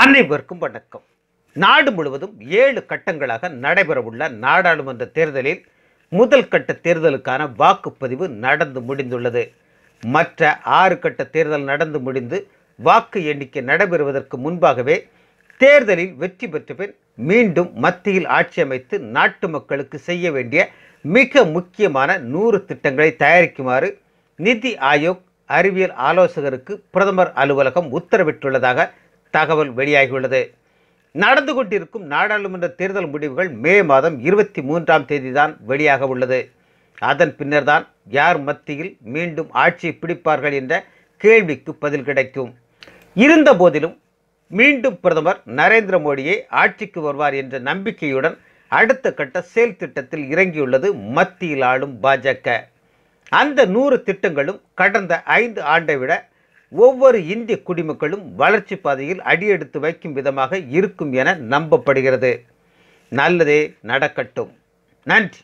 அனைவருக்கும் வணக்கம். நாடு முழுவதும் ஏழு கட்டங்களாக நடைபெறவுள்ள நாடாளுமன்ற தேர்தலில் முதல் கட்ட தேர்தலுக்கான வாக்குப்பதிவு நடந்து முடிந்துள்ளது. மற்ற ஆறு கட்ட தேர்தல் நடந்து முடிந்து வாக்கு எண்ணிக்கை நடைபெறுவதற்கு முன்பாகவே தேர்தலில் வெற்றி பெற்ற பின் மீண்டும் மத்தியில் ஆட்சி அமைத்து நாட்டு மக்களுக்கு செய்ய வேண்டிய மிக முக்கியமான நூறு திட்டங்களை தயாரிக்குமாறு நிதி ஆயோக் அறிவியல் ஆலோசகருக்கு பிரதமர் அலுவலகம் உத்தரவிட்டுள்ளதாக தகவல் வெளியாகியுள்ளது. நடந்து கொண்டிருக்கும் நாடாளுமன்ற தேர்தல் முடிவுகள் மே மாதம் இருபத்தி மூன்றாம் தேதி தான் வெளியாக உள்ளது. அதன் பின்னர்தான் யார் மத்தியில் மீண்டும் ஆட்சியை பிடிப்பார்கள் என்ற கேள்விக்கு பதில் கிடைக்கும். இருந்த போதிலும் மீண்டும் பிரதமர் நரேந்திர மோடியே ஆட்சிக்கு வருவார் என்ற நம்பிக்கையுடன் அடுத்த கட்ட செயல் திட்டத்தில் இறங்கியுள்ளது மத்தியில் ஆளும் பாஜக. அந்த நூறு திட்டங்களும் கடந்த ஐந்து ஆண்டை விட ஒவ்வொரு இந்திய குடிமக்களும் வளர்ச்சி பாதையில் அடியெடுத்து வைக்கும் விதமாக இருக்கும் என நம்பப்படுகிறது. நல்லதே நடக்கட்டும். நன்றி.